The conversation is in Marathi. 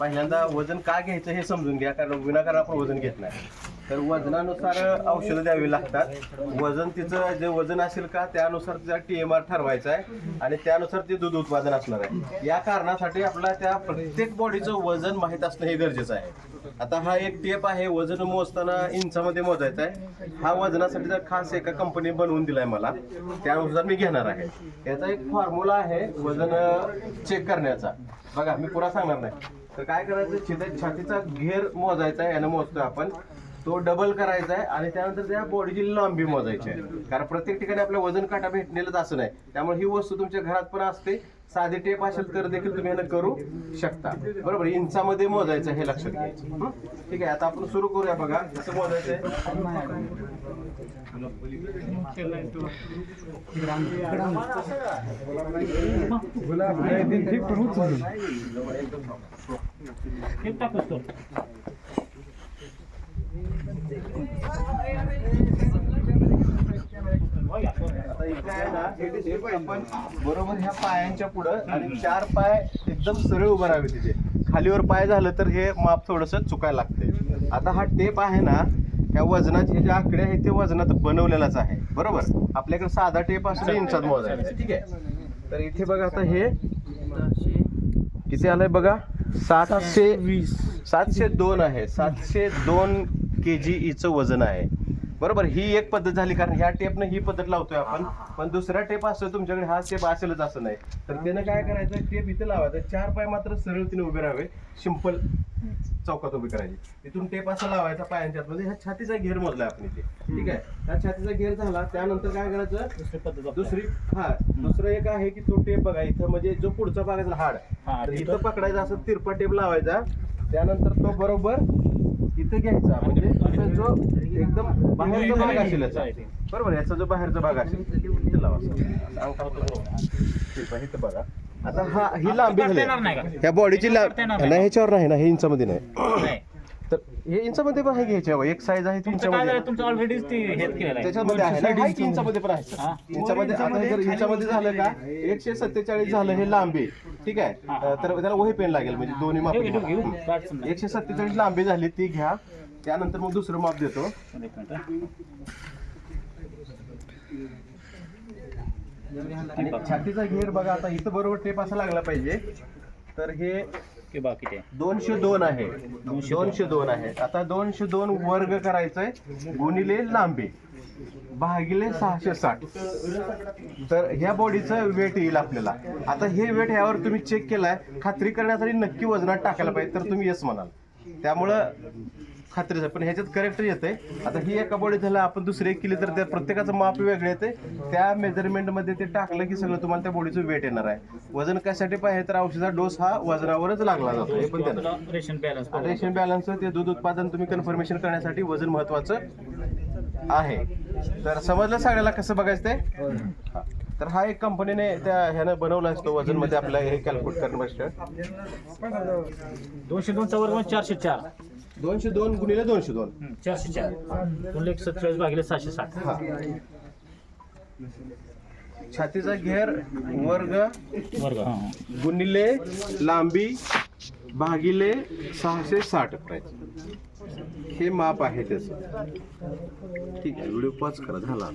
पहिल्यांदा वजन का घ्यायचं हे समजून घ्या कारण विनाकारण आपण वजन घेत नाही. तर वजनानुसार औषधं द्यावी लागतात. वजन तिचं जे वजन असेल का त्यानुसार तिचा टी एम आर ठरवायचा आहे आणि त्यानुसार ते दूध उत्पादन असणार आहे. या कारणासाठी आपला त्या प्रत्येक बॉडीचं वजन माहीत असणं हे गरजेचं आहे. आता हा एक टेप आहे वजन मोजताना इंचामध्ये मोजायचा आहे. हा वजनासाठी जर खास एका कंपनी बनवून दिलाय मला. त्यानुसार मी घेणार आहे. याचा एक फॉर्म्युला आहे वजन चेक करण्याचा. बघा मी पुरा सांगणार नाही. तर काय करायचं? छातीचा घेर मोजायचा आहे यानं मोजतोय आपण. तो डबल करायचा आहे आणि त्यानंतर त्या बॉडीची लांबी मोजायची आहे. कारण प्रत्येक ठिकाणी आपलं वजन काटा भेटलेलंच असं नाही. त्यामुळे ही वस्तू तुमच्या घरात पण असते. साधी टेप असेल तर देखील तुम्ही यानं करू शकता. बरोबर? इंचामध्ये मोजायचं हे लक्षात घ्यायचं. हं? ठीक आहे आता आपण सुरू करूया बघा. कसं मोजायचं आहे. आपण बरोबर ह्या पायांच्या पुढं आणि चार पाय एकदम सरळ उभं राहावे तिथे. खालीवर पाय झालं तर हे माप थोडस चुकायला लागते आता हा टेप आहे ना ह्या वजनाचे जे आकडे आहेत ते वजनात बनवलेलाच आहे. बरोबर? आपल्याकडे साधा टेप असतो इंचात मोजायचा ठीक आहे? तर इथे बघा आता हे. किती आलंय बघा? सातशे वीस. सातशे दोन आहे. सातशे दोन के जी इचं वजन आहे. बरोबर ही एक पद्धत झाली कारण ह्या टेपनं ही पद्धत लावतोय आपण. पण दुसरा टेप असतो तुमच्याकडे हा टेप असेलच असं नाही. तर त्यानं काय करायचं टेप इथे लावायचा चार पाय मात्र सरळ तिने उभे राहावे. सिंपल चौकात उभी करायची. इथून टेप असा लावायचा पायांच्या मध्ये ह्या छातीचा घेर मोजलाय आपण इथे. ठीक आहे? ह्या छातीचा घेर झाला त्यानंतर काय करायचं? दुसरी पद्धत दुसरी हा दुसरं एक आहे की तो टेप बघा इथं म्हणजे जो पुढचा भाग आहे. हाड इथं पकडायचा असं तिरपा टेप लावायचा. त्यानंतर तो बरोबर इथं घ्यायचा म्हणजे इथं जो एकदम बाहेरचा भाग असेल याचा बरोबर याचा जो बाहेरचा भाग असेल इथे लावा. ठीक आहे, इथं बघा. आता हा ही लांबी झाली? ह्या बॉडीची लांब ह्याच्यावर नाही ना हे इंचामध्ये नाही. तर हे इंचामध्ये पण आहे घ्यायचे एक साईज आहे तुमच्यामध्ये? झालं? तुमचं ऑलरेडी ते हेच केलेलं आहे. त्याच्यामध्ये आहे ना? आहे की इंचामध्ये पण आहे हा. इंचामध्ये आता हे जर इंचामध्ये झालं का एकशे सत्तेचाळीस झालं हे लांबी. ठीक आहे? अं, तर त्याला वही पेन लागेल म्हणजे दोन्ही माप घेऊ, घेऊ, घेऊ. काय अडचण नाही. एकशे सत्तेचाळीस लांबी झाली ती घ्या. त्यानंतर मग दुसरं माप देतो. एक मिनिट हा. आणि छातीचा घेर बघा आता इथं बरोबर टेप असा लागला पाहिजे. तर हे की बाकी ते? दोनशे दोन आहे. दोनशे दोनशे दोन आहे. आता दोनशे दोन वर्ग करायचंय. गुणिले लांबी. भागिले सहाशे साठ. तर ह्या बॉडीचं वेट येईल आपल्याला. आता हे वेट ह्यावर तुम्ही चेक केलाय. खात्री करण्यासाठी नक्की वजनात टाकायला पाहिजे. तर तुम्ही येस म्हणाल. त्यामुळं खात्रीच आहे. पण ह्याच्यात करेक्ट येते आता ही एका बॉडी झालं आपण दुसरी एक केली तर त्या प्रत्येकाचं माप वेगळे येते. त्या मेजरमेंटमध्ये ते टाकलं की सगळं तुम्हाला त्या बॉडीचं वेट येणार आहे. वजन कशासाठी पाहिजे तर औषधाचा डोस हा वजनावरच लागला जातो. हे पण त्यानं. रेशन बॅलन्स रेशन बॅलन्स ते दूध उत्पादन तुम्ही कन्फर्मेशन करण्यासाठी वजन महत्वाचं आहे. तर समजलं सगळ्याला कसं बघायचं ते. तर हा एक कंपनीने त्या ह्यानं बनवला असतो वजनमध्ये आपल्या हे कॅल्क्युलेट करण्यासाठी दोनशे दोनचा वर्ग म्हणजे चारशे चार. दोनशे दोन गुणिले दोनशे दोन. हं, चारशे चार. दोन एक सत्तेचाळीस भागिले सहाशे साठ. हा. छातीचा घेर वर्ग वर्ग हा. हा. गुणिले लांबी भागिले सहाशे साठ. हे माप आहे त्याचं. ठीक आहे व्हिडिओ पॉज करा झाला